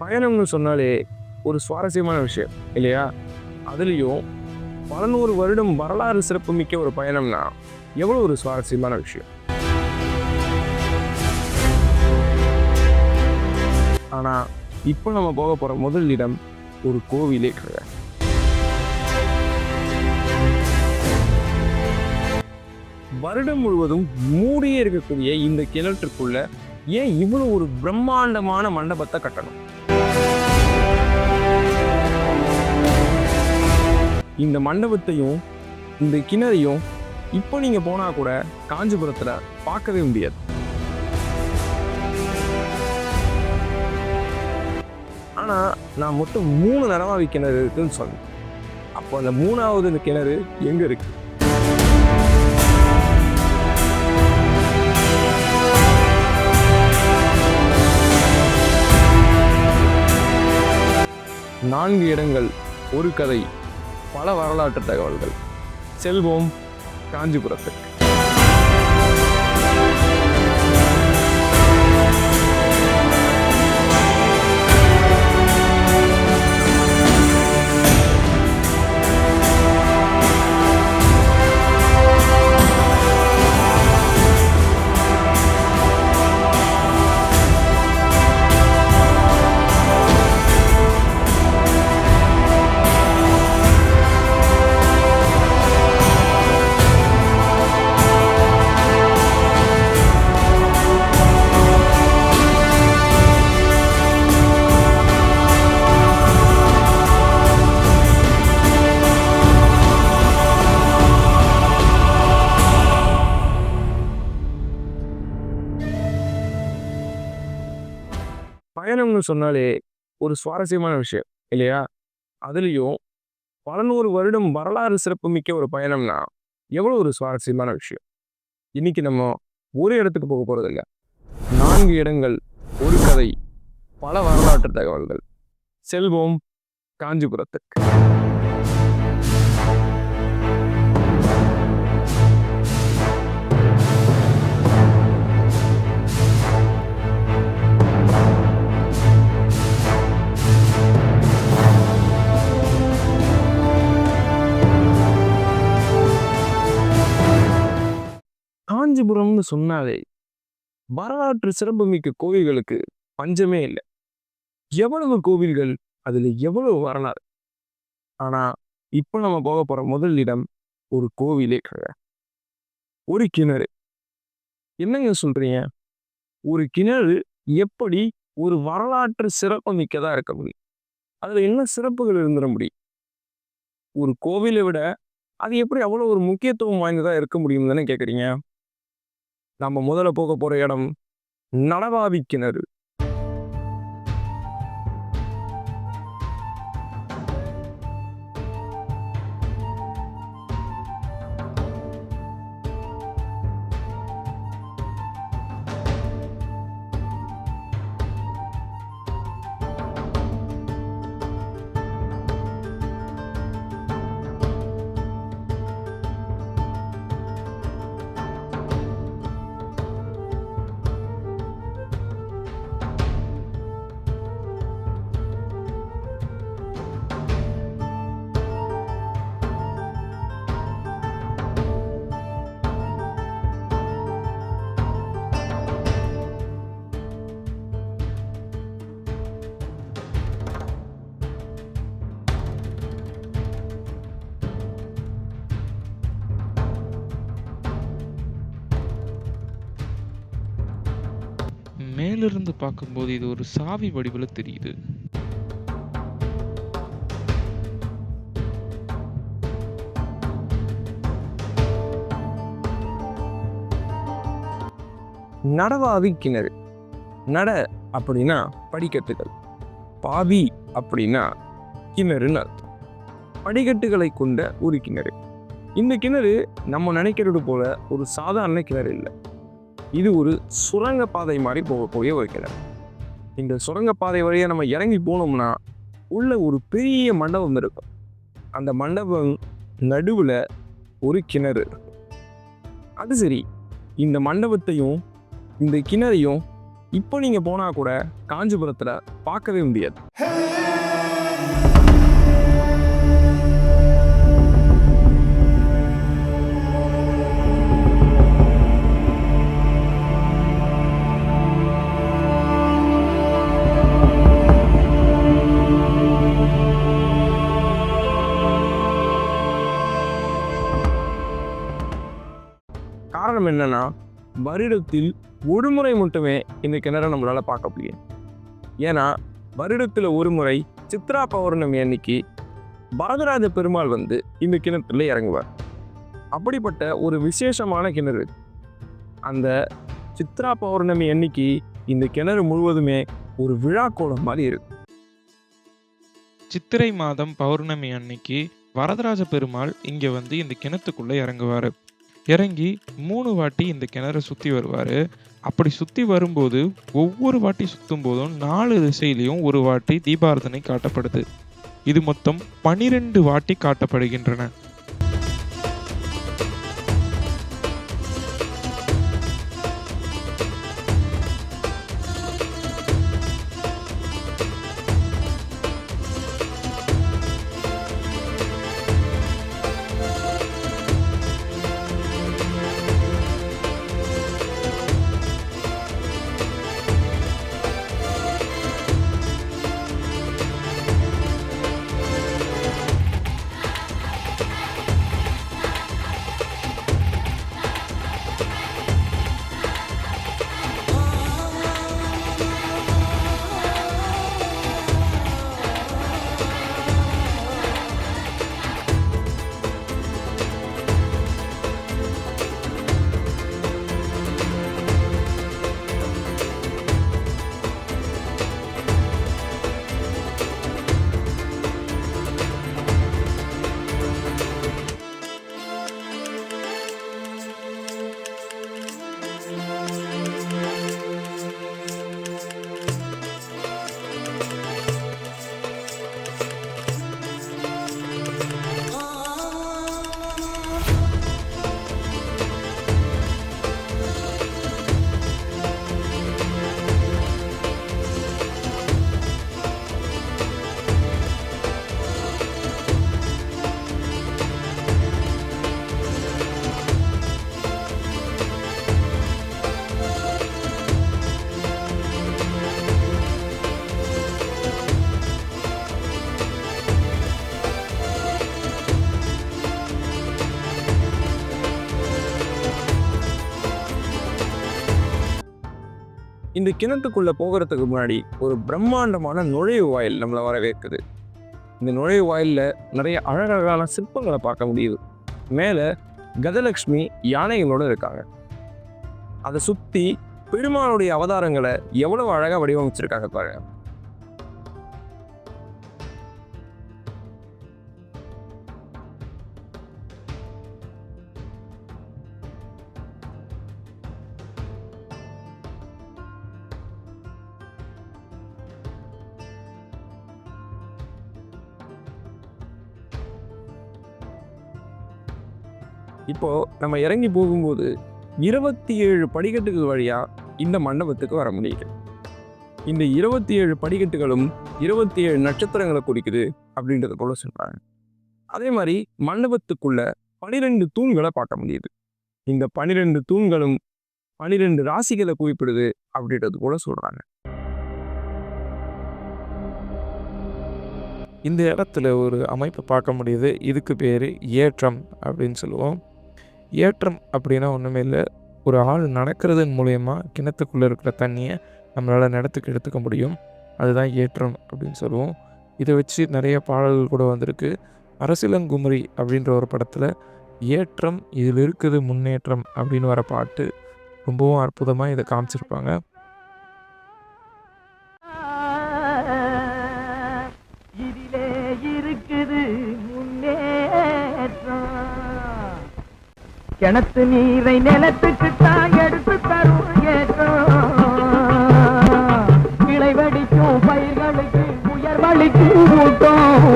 பயணம்னு சொன்னாலே ஒரு சுவாரஸ்யமான விஷயம் இல்லையா? அதுலேயும் பல நூறு வருடம் வரலாறு சிறப்புமிக்க ஒரு பயணம்னா எவ்வளோ ஒரு சுவாரஸ்யமான விஷயம்? ஆனால் இப்போ நம்ம போக போகிற முதல் இடம் ஒரு கோவிலே கிடையாது வருடம் முழுவதும் மூடியே இருக்கக்கூடிய இந்த கிணற்றுக்குள்ள ஏன் இவ்வளோ ஒரு பிரம்மாண்டமான மண்டபத்தை கட்டணும்? இந்த மண்டபத்தையும் இந்த கிணறையும் இப்போ நீங்கள் போனால் கூட காஞ்சிபுரத்தில் பார்க்கவே முடியாது. ஆனால் நான் மொத்தம் மூணு நடவாவி கிணறு இருக்குதுன்னு சொன்னேன். அப்போ அந்த மூணாவது இந்த கிணறு எங்கே இருக்கு? நான்கு இடங்கள் ஒரு கதை. பல வரலாற்று தகவல்கள். செல்வோம் காஞ்சிபுரத்துக்கு. பயணம்னு சொன்னாலே ஒரு சுவாரஸ்யமான விஷயம் இல்லையா? அதுலேயும் பல நூறு வருடம் வரலாறு சிறப்புமிக்க ஒரு பயணம்னா எவ்வளோ ஒரு சுவாரஸ்யமான விஷயம்? இன்னைக்கு நம்ம ஒரு இடத்துக்கு போக போகிறதில்ல நான்கு இடங்கள் ஒரு கதை பல வரலாற்று தகவல்கள். செல்வோம் காஞ்சிபுரத்துக்கு. காஞ்சிபுரம்னு சொன்னாலே வரலாற்று சிறப்புமிக்க கோவில்களுக்கு பஞ்சமே இல்லை. எவ்வளவு கோவில்கள் அதில் எவ்வளவு வரலாறு? ஆனா இப்போ நம்ம போக போகிற முதல் இடம் ஒரு கோவிலே கிடையாது ஒரு கிணறு. என்னங்க சொல்றீங்க? ஒரு கிணறு எப்படி ஒரு வரலாற்று சிறப்பு மிக்கதா இருக்க முடியும்? அதில் என்ன சிறப்புகள் இருந்துட முடியும்? ஒரு கோவிலை விட அது எப்படி அவ்வளோ ஒரு முக்கியத்துவம் வாய்ந்ததாக இருக்க முடியும் தானே கேட்குறீங்க நம்ம முதல்ல போக போற இடம் நடவாவி கிணறு பார்க்கும்போது இது ஒரு சாவி வடிவில் தெரியுது. நடவாவி கிணறு. நட அப்படின்னா படிக்கட்டுகள். பாவி அப்படின்னா கிணறுன்னு அர்த்தம். படிக்கட்டுகளை கொண்ட ஒரு கிணறு. இந்த கிணறு நம்ம நினைக்கிறது போல ஒரு சாதாரண கிணறு இல்லை. இது ஒரு சுரங்கப்பாதை மாதிரி போகக்கூடிய ஒரு கிணறு இந்த சுரங்கப்பாதை வழியாக நம்ம இறங்கி போனோம்னா உள்ள ஒரு பெரிய மண்டபம் இருக்கும். அந்த மண்டபம் நடுவில் ஒரு கிணறு அது சரி இந்த மண்டபத்தையும் இந்த கிணறையும் இப்போ நீங்கள் போனால் கூட காஞ்சிபுரத்தில் பார்க்கவே முடியாது. காரணம் என்னன்னா வருடத்தில் ஒரு முறை மட்டுமே இந்த கிணறை நம்மளால பார்க்க முடியும். ஏன்னா வருடத்தில் ஒரு முறை சித்ரா பௌர்ணமி அன்னைக்கு பாரதராஜ பெருமாள் வந்து இந்த கிணத்துல இறங்குவார். அப்படிப்பட்ட ஒரு விசேஷமான கிணறு அந்த சித்ரா பௌர்ணமி அன்னைக்கு இந்த கிணறு முழுவதுமே ஒரு விழா கோலம் மாதிரி இருக்கு. சித்திரை மாதம் பௌர்ணமி அன்னைக்கு வரதராஜ பெருமாள் இங்க வந்து இந்த கிணத்துக்குள்ள இறங்குவாரு. இறங்கி மூணு வாட்டி இந்த கிணறை சுத்தி வருவாரு. அப்படி சுத்தி வரும்போது ஒவ்வொரு வாட்டி சுத்தும் போதும் நாலு திசையிலையும் ஒரு வாட்டி தீபாரதனை காட்டப்படுது. இது மொத்தம் பனிரெண்டு வாட்டி காட்டப்படுகின்றன. இந்த கிணத்துக்குள்ளே போகிறதுக்கு முன்னாடி ஒரு பிரம்மாண்டமான நுழைவு வாயில் நம்மளை வரவேற்குது. இந்த நுழைவு வாயிலில் நிறைய அழகழகான சிற்பங்களை பார்க்க முடியுது. மேலே கஜலட்சுமி யானைகளோட இருக்காங்க. அதை சுற்றி பெருமானுடைய அவதாரங்களை எவ்வளவு அழகாக வடிவமைச்சிருக்காங்க பாருங்க. இப்போது நம்ம இறங்கி போகும்போது இருபத்தி ஏழு படிக்கட்டுகள் வழியாக இந்த மண்டபத்துக்கு வர முடியுது. இந்த இருபத்தி ஏழு படிக்கட்டுகளும் இருபத்தி ஏழு நட்சத்திரங்களை குறிக்குது அப்படின்றத போல சொல்கிறாங்க அதே மாதிரி மண்டபத்துக்குள்ள பனிரெண்டு தூண்களை பார்க்க முடியுது. இந்த பனிரெண்டு தூண்களும் பனிரெண்டு ராசிகளை குறிப்பிடுது அப்படின்றது கூட சொல்கிறாங்க இந்த இடத்துல ஒரு அமைப்பை பார்க்க முடியுது. இதுக்கு பேர் ஏற்றம் அப்படின்னு சொல்லுவோம். ஏற்றம் அப்படின்னா ஒன்றுமே இல்லை. ஒரு ஆள் நடக்கிறதன் மூலயமா கிணத்துக்குள்ளே இருக்கிற தண்ணியை நம்மளால் நிலத்துக்கு எடுத்துக்க முடியும். அதுதான் ஏற்றம் அப்படின்னு சொல்லுவோம். இதை வச்சு நிறைய பாடல்கள் கூட வந்திருக்கு. அரசிலங்குமரி அப்படின்ற ஒரு படத்தில் ஏற்றம் இதில் இருக்குது முன்னேற்றம் அப்படின்னு வர பாட்டு ரொம்பவும் அற்புதமாக இதை காமிச்சிருப்பாங்க. கிணத்து நீரை நிலத்துக்கு தான் எடுத்து தரும் ஏற்றம் விளைவடிக்கும் பயிர்களுக்கு உயர்வளிக்கும் ஊட்டம்.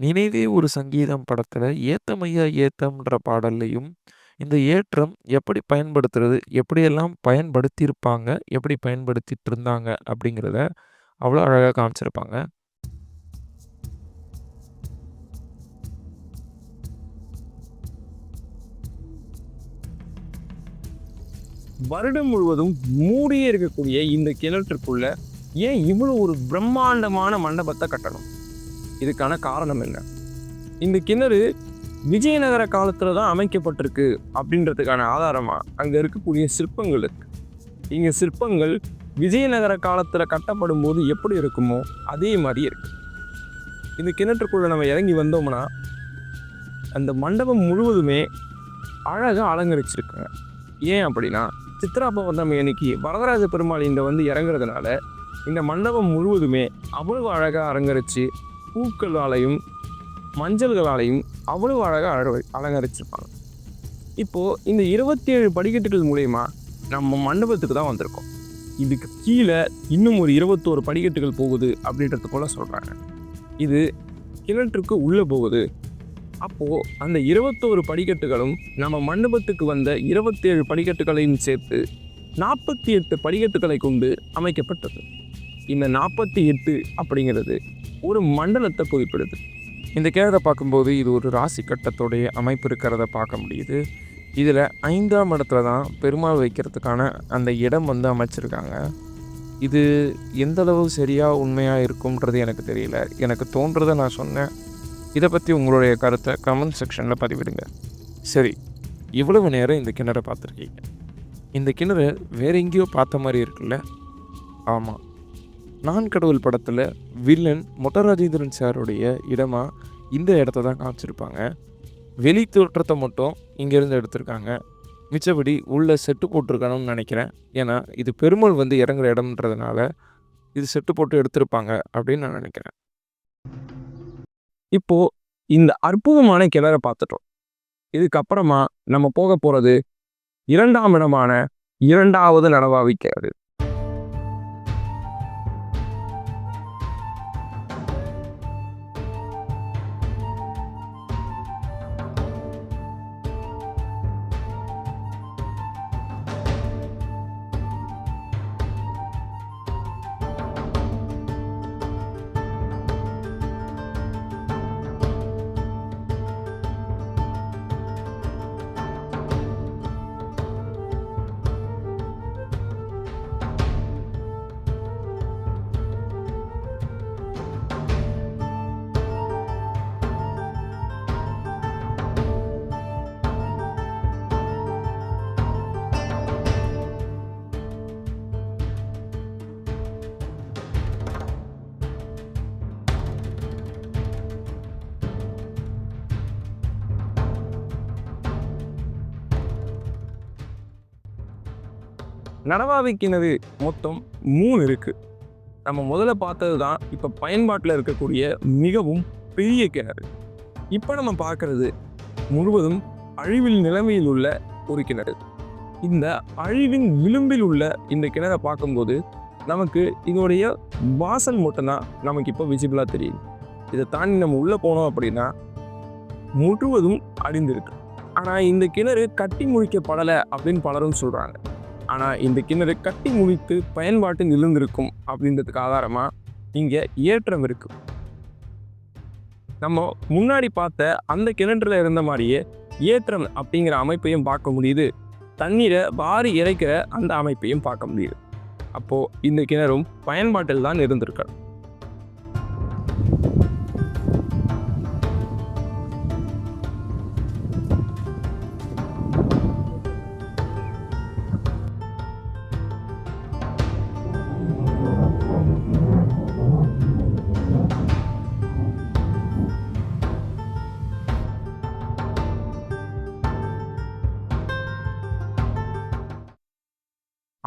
நினைவே ஒரு சங்கீதம் படத்தில் ஏத்தமையா ஏத்தம்ன்ற பாடல்லையும் இந்த ஏற்றம் எப்படி பயன்படுத்துறது எப்படியெல்லாம் பயன்படுத்தியிருப்பாங்க எப்படி பயன்படுத்திட்டு இருந்தாங்க அப்படிங்கிறத அவ்வளோ அழகாக காமிச்சிருப்பாங்க. வருடம் முழுவதும் மூடியே இருக்கக்கூடிய இந்த கிணற்றுக்குள்ள ஏன் இவ்வளோ ஒரு பிரம்மாண்டமான மண்டபத்தை கட்டணும்? இதுக்கான காரணம் என்ன? இந்த கிணறு விஜயநகர காலத்தில் தான் அமைக்கப்பட்டிருக்கு அப்படின்றதுக்கான ஆதாரமாக அங்கே இருக்கக்கூடிய சிற்பங்கள் இருக்குது இங்கே சிற்பங்கள் விஜயநகர காலத்தில் கட்டப்படும் போது எப்படி இருக்குமோ அதே மாதிரி இருக்கு. இந்த கிணற்றுக்குள்ளே நம்ம இறங்கி வந்தோம்னா அந்த மண்டபம் முழுவதுமே அழகாக அலங்கரிச்சிருக்காங்க. ஏன் அப்படின்னா சித்ரா பௌர்ணமி அன்னைக்கு வரதராஜ பெருமாள் இந்த வந்து இறங்குறதுனால இந்த மண்டபம் முழுவதுமே அவ்வளவு அழகாக அலங்கரித்து பூக்களாலையும் மஞ்சள்களாலையும் அவ்வளவு அழகாக அழ அலங்கரிச்சிருப்பாங்க. இப்போது இந்த இருபத்தி ஏழு படிக்கட்டுகள் மூலயமா நம்ம மண்டபத்துக்கு தான் வந்திருக்கோம். இதுக்கு கீழே இன்னும் ஒரு இருபத்தோரு படிக்கட்டுகள் போகுது அப்படின்றது போல் சொல்கிறாங்க இது கிணற்றுக்கு உள்ளே போகுது அப்போது அந்த இருபத்தோரு படிக்கட்டுகளும் நம்ம மண்டபத்துக்கு வந்த இருபத்தேழு படிக்கட்டுகளையும் சேர்த்து நாற்பத்தி எட்டு படிக்கட்டுகளை கொண்டு அமைக்கப்பட்டது. இந்த நாற்பத்தி எட்டு அப்படிங்கிறது ஒரு மண்டலத்தை குறிப்பிடுது. இந்த கேரளை பார்க்கும்போது இது ஒரு ராசி கட்டத்துடைய அமைப்பு இருக்கிறத பார்க்க முடியுது. இதில் ஐந்தாம் இடத்துல தான் பெருமாள் வைக்கிறதுக்கான அந்த இடம் வந்து அமைச்சிருக்காங்க. இது எந்த அளவு சரியாக உண்மையாக இருக்கும்ன்றது எனக்கு தெரியல. எனக்கு தோன்றதை நான் சொன்னேன். இதை பற்றி உங்களுடைய கருத்தை கமெண்ட் செக்ஷனில் பதிவிடுங்க. சரி இவ்வளவு நேரம் இந்த கிணறை பார்த்துருக்கீங்க. இந்த கிணறு வேற எங்கேயோ பார்த்த மாதிரி இருக்குல்ல? ஆமாம் நான் கடவுள் படத்தில் வில்லன் மொட்டராஜேந்திரன் சாருடைய இடமாக இந்த இடத்த தான் காமிச்சிருப்பாங்க. வெளி தோற்றத்தை மட்டும் இங்கேருந்து எடுத்திருக்காங்க. மிச்சபடி உள்ளே செட்டு போட்டிருக்கணும்னு நினைக்கிறேன். ஏன்னா இது பெருமாள் வந்து இறங்குற இடம்ன்றதுனால இது செட்டு போட்டு எடுத்திருப்பாங்க அப்படின்னு நான் நினைக்கிறேன். இப்போ இந்த அற்புதமான கிணறை பார்த்துட்டோம். இதுக்கப்புறமா நம்ம போக போகிறது இரண்டாம் இடமான இரண்டாவது நடவாவிக்கிறது கிணறு நடவாவி கிணறு மொத்தம் மூணு இருக்குது நம்ம முதல்ல பார்த்தது தான் இப்போ பயன்பாட்டில் இருக்கக்கூடிய மிகவும் பெரிய கிணறு. இப்போ நம்ம பார்க்குறது முழுவதும் அழிவில் நிலைமையில் உள்ள ஒரு கிணறு. இந்த அழிவின் விளிம்பில் உள்ள இந்த கிணறை பார்க்கும்போது நமக்கு இதோடைய வாசல் மட்டும்தான் நமக்கு இப்போ விசிபிளாக தெரியுது. இதை தாண்டி நம்ம உள்ளே போனோம் அப்படின்னா முழுவதும் அழிந்திருக்கு. ஆனால் இந்த கிணறு கட்டி முடிக்கப்படலை அப்படின்னு பலரும் சொல்கிறாங்க ஆனால் இந்த கிணறு கட்டி முடித்து பயன்பாட்டில் இருந்திருக்கும் அப்படின்றதுக்கு ஆதாரமாக இங்கே ஏற்றம் இருக்கு. நம்ம முன்னாடி பார்த்த அந்த கிணற்றில் இருந்த மாதிரியே ஏற்றம் அப்படிங்கிற அமைப்பையும் பார்க்க முடியுது. தண்ணீரை வாரி இறைக்கிற அந்த அமைப்பையும் பார்க்க முடியுது. அப்போது இந்த கிணறும் பயன்பாட்டில் தான் இருந்திருக்கணும்.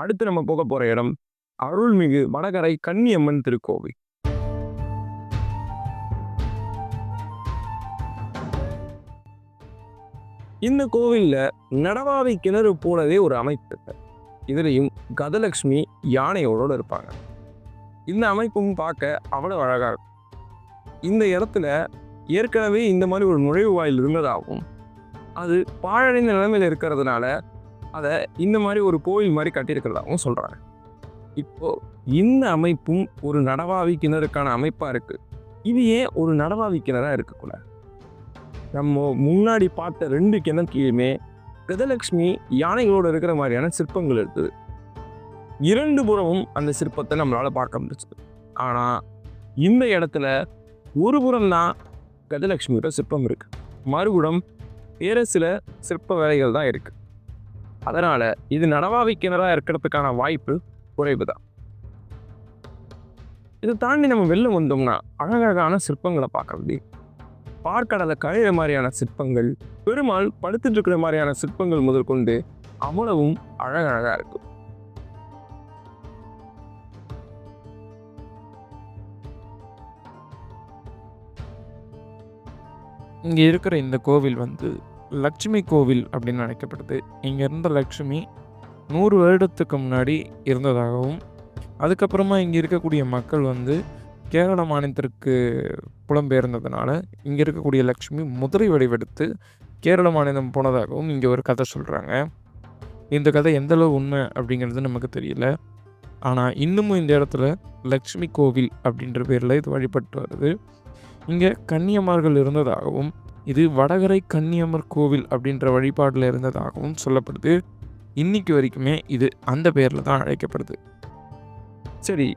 அடுத்து நம்ம போக போகிற இடம் அருள்மிகு வடகரை கன்னியம்மன் திருக்கோவில். இந்த கோவிலில் நடவாவி கிணறு போலவே ஒரு அமைப்பு. இருக்கு இதுலேயும் கதலட்சுமி யானையோடு இருப்பாங்க. இந்த அமைப்பும் பார்க்க அவ்வளோ அழகாக இருக்கும். இந்த இடத்துல ஏற்கனவே இந்த மாதிரி ஒரு நுழைவு வாயில் இருந்ததாகவும் அது பாழடைந்த நிலைமையில் இருக்கிறதுனால அதை இந்த மாதிரி ஒரு கோயில் மாதிரி கட்டியிருக்கிறதாகவும் சொல்கிறாங்க இப்போது இந்த அமைப்பும் ஒரு நடவாவி கிணறுக்கான அமைப்பாக இருக்குது இது ஏன் ஒரு நடவாவி கிணறாக இருக்கக்கூடாது நம்ம முன்னாடி பார்த்த ரெண்டு கிணற்கையுமே கஜலட்சுமி யானைகளோடு இருக்கிற மாதிரியான சிற்பங்கள் இருக்குது இரண்டு புறமும் அந்த சிற்பத்தை நம்மளால் பார்க்க முடிச்சுது ஆனால் இந்த இடத்துல ஒரு புறம் தான் கஜலட்சுமியோட சிற்பம் இருக்குது மறுபுறம் வேறு சில சிற்ப வேலைகள் தான் இருக்குது அதனால் இது நடவாவி கிணறாக இருக்கிறதுக்கான வாய்ப்பு குறைவு தான் இதை தாண்டி நம்ம வெளில வந்தோம்னா அழகழகான சிற்பங்களை பார்க்கறது பார்க்கடலை கழிற மாதிரியான சிற்பங்கள் பெருமாள் படுத்துட்டு இருக்கிற மாதிரியான சிற்பங்கள் முதற்கொண்டு அவ்வளவும் அழகழகாக இருக்கும். இங்கே இருக்கிற இந்த கோவில் வந்து லக்ஷ்மி கோவில் அப்படின்னு அழைக்கப்படுது. இங்கே இருந்த லக்ஷ்மி நூறு வருடத்துக்கு முன்னாடி இருந்ததாகவும் அதுக்கப்புறமா இங்கே இருக்கக்கூடிய மக்கள் வந்து கேரள மாநிலத்திற்கு புலம்பெயர்ந்ததுனால இங்கே இருக்கக்கூடிய லக்ஷ்மி முதலை வடிவெடுத்து கேரள மாநிலம் போனதாகவும் இங்கே ஒரு கதை சொல்கிறாங்க இந்த கதை எந்த அளவு உண்மை அப்படிங்கிறது நமக்கு தெரியல. ஆனால் இன்னமும் இந்த இடத்துல லக்ஷ்மி கோவில் அப்படின்ற பேரில் இது வழிபட்டு வருது. இங்கே கன்னியமார்கள் இருந்ததாகவும் இது வடகரை கன்னியம்மர் கோவில் அப்படின்ற வழிபாட்டில் இருந்ததாகவும் சொல்லப்படுது. இன்னைக்கு வரைக்குமே இது அந்த பேரில் தான் அழைக்கப்படுது. சரி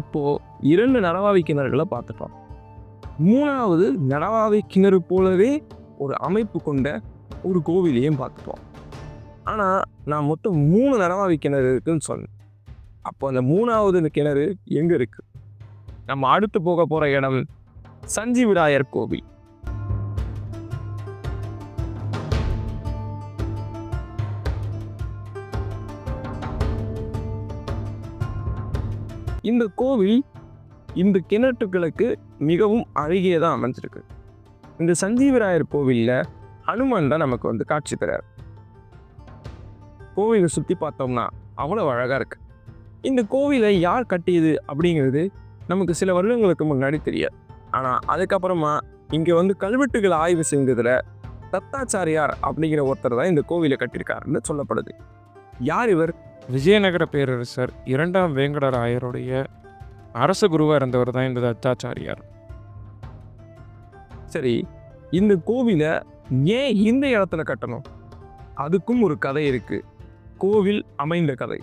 இப்போது இரண்டு நடவாவி கிணறுகளை பார்த்துட்டோம் மூணாவது நடவாவி கிணறு போலவே ஒரு அமைப்பு கொண்ட ஒரு கோவிலையும் பார்த்துட்டோம் ஆனால் நான் மொத்தம் மூணு நடவாவி கிணறு இருக்குன்னு சொன்னேன். அப்போ அந்த மூணாவது இந்த கிணறு எங்கே இருக்குது நம்ம அடுத்து போக போகிற இடம் சஞ்சீவிராயர் கோவில். இந்த கோவில் இந்த கிணற்றுகளுக்கு மிகவும் அருகே தான் அமைஞ்சிருக்கு. இந்த சஞ்சீவராயர் கோவிலில் ஹனுமான் தான் நமக்கு வந்து காட்சி தரார். கோவிலை சுற்றி பார்த்தோம்னா அவ்வளோ அழகாக இருக்குது இந்த கோவிலை யார் கட்டியது அப்படிங்கிறது நமக்கு சில வருடங்களுக்கு முன்னாடி தெரியாது. ஆனால் அதுக்கப்புறமா இங்கே வந்து கல்வெட்டுகள் ஆய்வு செஞ்சதில் தத்தாச்சாரியார் அப்படிங்கிற ஒருத்தர் தான் இந்த கோவிலை கட்டியிருக்காருன்னு சொல்லப்படுது. யார் இவர்? விஜயநகர பேரரசர் இரண்டாம் வேங்கடராயருடைய அரச குருவாக இருந்தவர் தான் இந்த தத்தாச்சாரியார். சரி இந்த கோவிலை ஏன் இந்த இடத்துல கட்டணும்? அதுக்கும் ஒரு கதை இருக்கு. கோவில் அமைந்த கதை.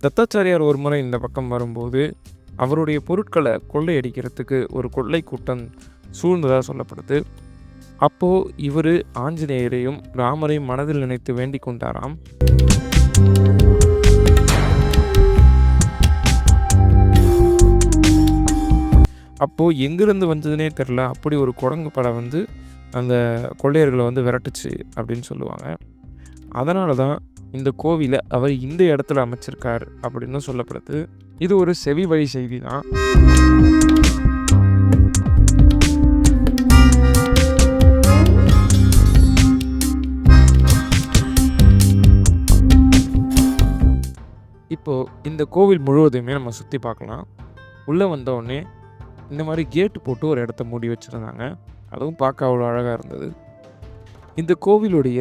தத்தாச்சாரியார் ஒரு முறை இந்த பக்கம் வரும்போது அவருடைய பொருட்களை கொள்ளையடிக்கிறதுக்கு ஒரு கொள்ளை கூட்டம் சூழ்ந்ததாக சொல்லப்படுது. அப்போது இவர் ஆஞ்சநேயரையும் ராமரையும் மனதில் நினைத்து வேண்டிக் கொண்டாராம். அப்போது எங்கேருந்து வந்ததுனே தெரில. அப்படி ஒரு குரங்கு படம் வந்து அந்த கொள்ளையர்களை வந்து விரட்டுச்சு அப்படின்னு சொல்லுவாங்க. அதனால தான் இந்த கோவிலை அவர் இந்த இடத்துல அமைச்சிருக்கார் அப்படின்னு சொல்லப்படுது. இது ஒரு செவி வழி செய்தி தான். இப்போது இந்த கோவில் முழுவதுமே நம்ம சுற்றி பார்க்கலாம். உள்ளே வந்தோடனே இந்த மாதிரி கேட்டு போட்டு ஒரு இடத்த மூடி வச்சுருந்தாங்க. அதுவும் பார்க்க அவ்வளோ அழகாக இருந்தது. இந்த கோவிலுடைய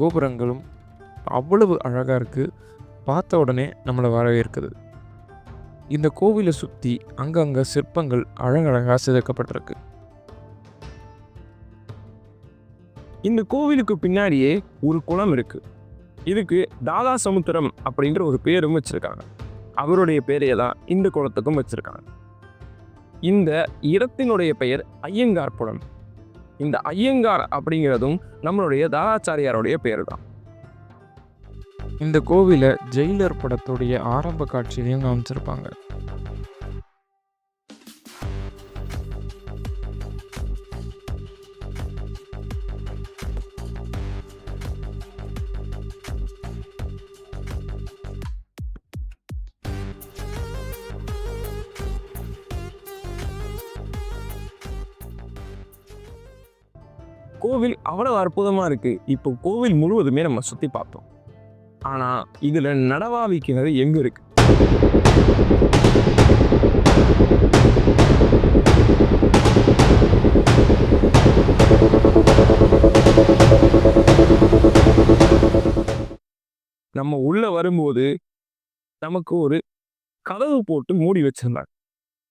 கோபுரங்களும் அவ்வளவு அழகாக இருக்குது பார்த்த உடனே நம்மளை வரவேற்குது. இந்த கோவிலை சுற்றி அங்கங்கே சிற்பங்கள் அழகழகாக செதுக்கப்பட்டிருக்கு. இந்த கோவிலுக்கு பின்னாடியே ஒரு குளம் இருக்குது இதுக்கு தாதா சமுத்திரம் அப்படின்ற ஒரு பேரும் வச்சுருக்காங்க. அவருடைய பேரையே தான் இந்த குளத்துக்கும் வச்சுருக்காங்க. இந்த இடத்தினுடைய பெயர் ஐயங்கார் புலம் இந்த ஐயங்கார் அப்படிங்கிறதும் நம்மளுடைய தாதாச்சாரியாருடைய பேர் தான் இந்த கோவிலை ஜெயிலர் படத்துடைய ஆரம்ப காட்சியிலையும் காமிச்சிருப்பாங்க. அவ்வளோ அவ்வளவு அற்புதமாக இருக்குது இப்போ கோவில் முழுவதுமே நம்ம சுற்றி பார்த்தோம். ஆனால் இதில் நடவாவி கிணறு எங்கே இருக்கு? நம்ம உள்ளே வரும்போது நமக்கு ஒரு கதவு போட்டு மூடி வச்சிருந்தாங்க.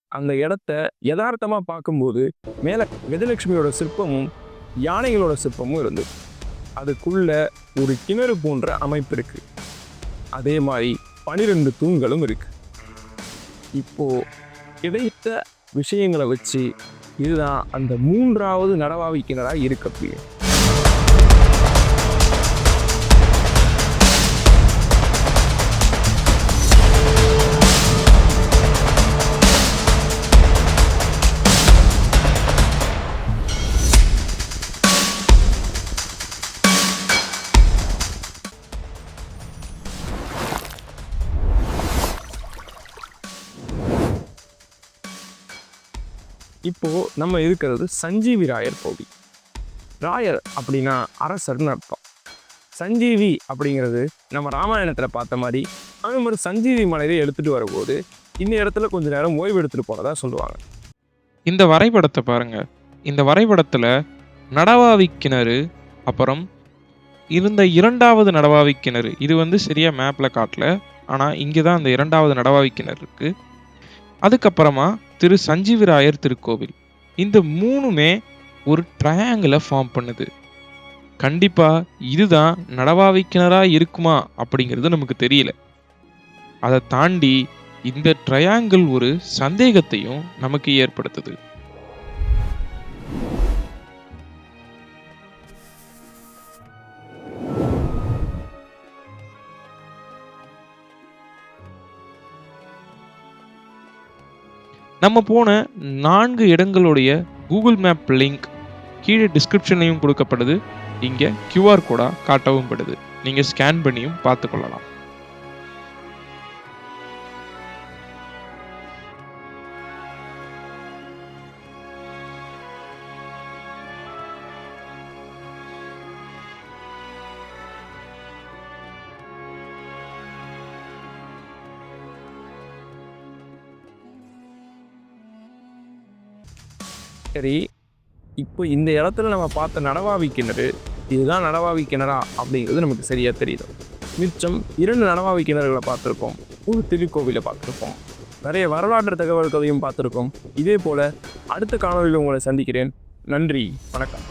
அந்த இடத்த யதார்த்தமாக பார்க்கும்போது மேலே கஜலட்சுமியோட சிற்பமும் யானைகளோட சிற்பமும் இருந்தது. அதுக்குள்ள ஒரு கிணறு போன்ற அமைப்பு இருக்குது அதே மாதிரி பனிரெண்டு தூண்களும் இருக்குது இப்போது கிடைத்த விஷயங்களை வச்சு இதுதான் அந்த மூன்றாவது நடவாவி கிணறா இப்போது நம்ம இருக்கிறது சஞ்சீவி ராயர் கோவில். ராயர் அப்படின்னா அரசர்னு அர்த்தம். சஞ்சீவி அப்படிங்கிறது நம்ம ராமாயணத்தில் பார்த்த மாதிரி அனுமர் சஞ்சீவி மலையை எடுத்துகிட்டு வரும்போது இந்த இடத்துல கொஞ்ச நேரம் ஓய்வு எடுத்துகிட்டு போனதாக சொல்லுவாங்க. இந்த வரைபடத்தை பாருங்கள் இந்த வரைபடத்தில் நடவாவி கிணறு அப்புறம் இருந்த இரண்டாவது நடவாவி கிணறு இது வந்து சரியாக மேப்பில் காட்டல. ஆனால் இங்கே தான் அந்த இரண்டாவது நடவாவி கிணறு இருக்குது அதுக்கப்புறமா திரு சஞ்சீவிராயர் திருக்கோவில். இந்த மூணுமே ஒரு ட்ரையாங்கிளை ஃபார்ம் பண்ணுது. கண்டிப்பா இதுதான் நடவாவிக்கிணராக இருக்குமா அப்படிங்கிறது நமக்கு தெரியல. அதை தாண்டி இந்த ட்ரையாங்கிள் ஒரு சந்தேகத்தையும் நமக்கு ஏற்படுத்துது. நம்ம போன நான்கு இடங்களுடைய கூகுள் மேப் லிங்க் கீழே டிஸ்கிரிப்ஷன்லையும் கொடுக்கப்படுது இங்கே கியூஆர் கோடாக காட்டவும் படுது. நீங்கள் ஸ்கேன் பண்ணியும் பார்த்துக்கொள்ளலாம். சரி இப்போ இந்த இடத்துல நம்ம பார்த்த நடவாவி கிணறு இதுதான் நடவாவி கிணறா அப்படிங்கிறது நமக்கு சரியாக தெரியுது. மிச்சம் இரண்டு நடவாவி கிணறுகளை பார்த்துருக்கோம். ஒரு திருக்கோவிலை பார்த்துருக்கோம். நிறைய வரலாற்று தகவல்களையும் பார்த்துருக்கோம். இதே போல் அடுத்த காணொலியில் உங்களை சந்திக்கிறேன். நன்றி. வணக்கம்.